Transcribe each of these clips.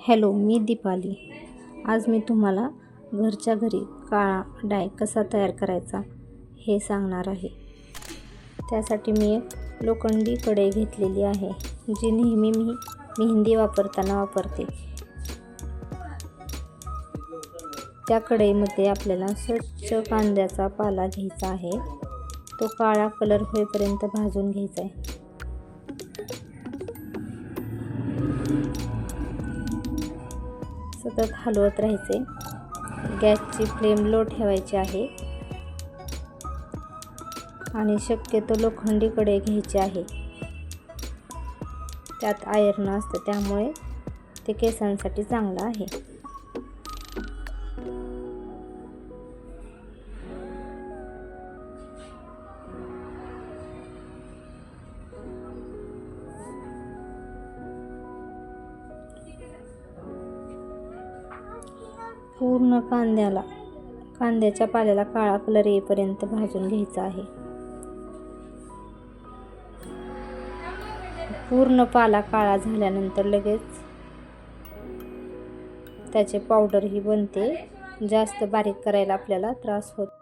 Hello मी दीपाली. आज मी तुम्हाला घरच्या घरी काळा डाय कसा तयार करायचा हे सांगणार आहे. त्यासाठी मी एक लोखंडी कढई घेतलेली आहे जी नेहमी मी मेहंदी वापरताना वापरते. त्या कढईमध्ये आपल्याला स्वच्छ कांद्याचा पाला घ्यायचा आहे. तो काळा कलर होईपर्यंत भाजून घ्यायचा आहे. सतत हलवत राहायचे. गॅसची फ्लेम लो ठेवायची आहे. आणि शक्यतो लोखंडीकडे घ्यायची आहे. त्यात आयर्न असतं त्यामुळे ते केसांसाठी चांगलं आहे. पूर्ण कांद्याला कांद्याच्या पाल्याला काळा कलर येईपर्यंत भाजून घ्यायचा आहे. पूर्ण पाला काळा झाल्यानंतर लगेच त्याचे पावडर ही बनते. जास्त बारीक करायला आपल्याला त्रास होतो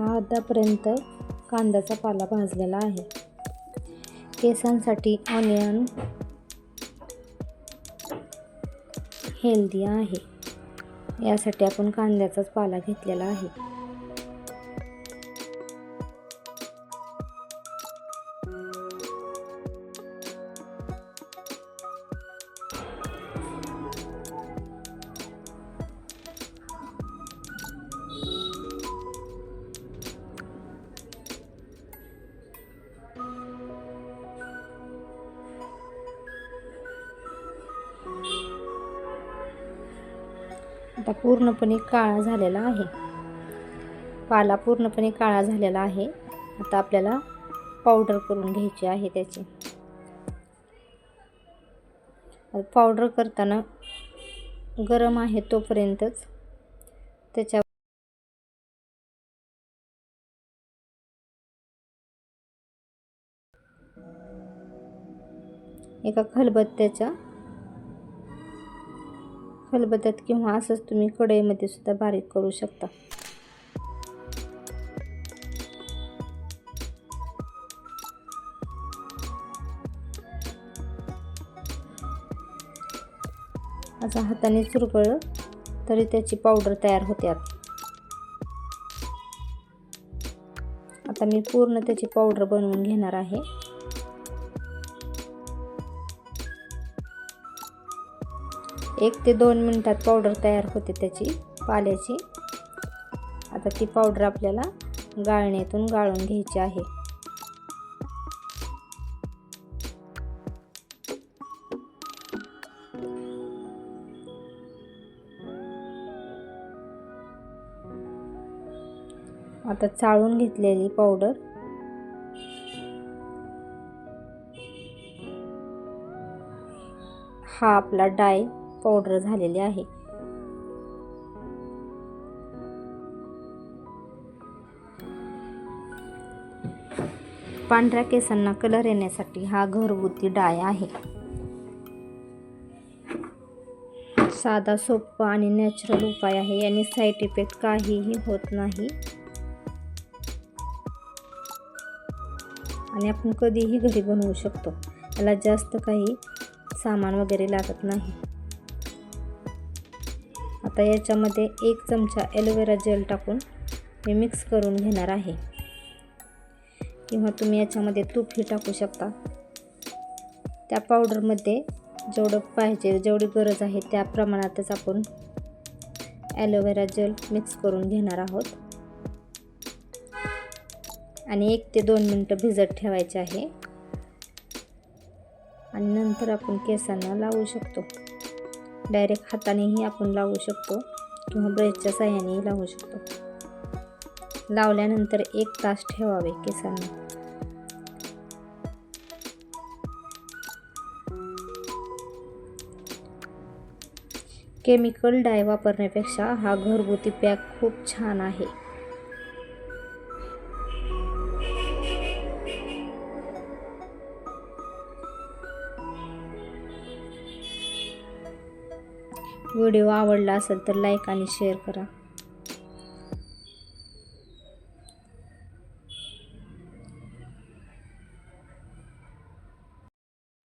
सहा हातापर्यंत कांद्याचा पाला भाजलेला आहे. केसांसाठी ऑनियन हेल्दी आहे. यासाठी आपण कांद्याचाच पाला घेतलेला आहे. आता पूर्णपणे काळा झालेला आहे. पाला पूर्णपणे काळा झालेला आहे. आता आपल्याला पावडर करून घ्यायची आहे त्याची. पावडर करताना गरम आहे तोपर्यंतच त्याच्या एका खलबत्त्याच्या खलबत्त्यात किंवा असंच तुम्ही कढईमध्ये सुद्धा बारीक करू शकता. असं हाताने चुरगळलं तरी त्याची पावडर तयार होते आता मी पूर्ण त्याची पावडर बनवून घेणार आहे. एक ते दोन मिनटात पावडर तयार होते त्याची पाल्याची. आता ती पावडर आपल्याला गाळण्यातून गाळून घ्यायची आहे. आता चाळून घेतलेली पावडर हा आपला डाय पावडर झालेली आहे. पांढऱ्या केसांना कलर येण्यासाठी हा घरगुती डाय आहे. साधा सोपा आणि नॅचरल उपाय आहे. याने साईड इफेक्ट काहीही होत नाही. आणि आपण कधीही घरी बनवू शकतो. याला जास्त काही सामान वगैरे लागत नाही. आता याच्यामध्ये एक चमचा ॲलोवेरा जेल टाकून मी मिक्स करून घेणार आहे. किंवा तुम्ही याच्यामध्ये तूपही टाकू शकता. त्या पावडरमध्ये जेवढं पाहिजे जेवढी गरज आहे त्या प्रमाणातच आपण ॲलोवेरा जेल मिक्स करून घेणार आहोत. आणि एक ते दोन मिनटं भिजत ठेवायचे आहे. आणि नंतर आपण केसांना लावू शकतो. डायरेक्ट हातानेही आपण लावू शकतो किंवा ब्रशच्या साह्यानेही लावू शकतो. लावल्यानंतर एक तास ठेवावे केसांना. केमिकल डाय वापरण्यापेक्षा हा घरगुती पॅक खूप छान आहे. व्हिडिओ आवडला असेल तर लाईक आणि शेअर करा.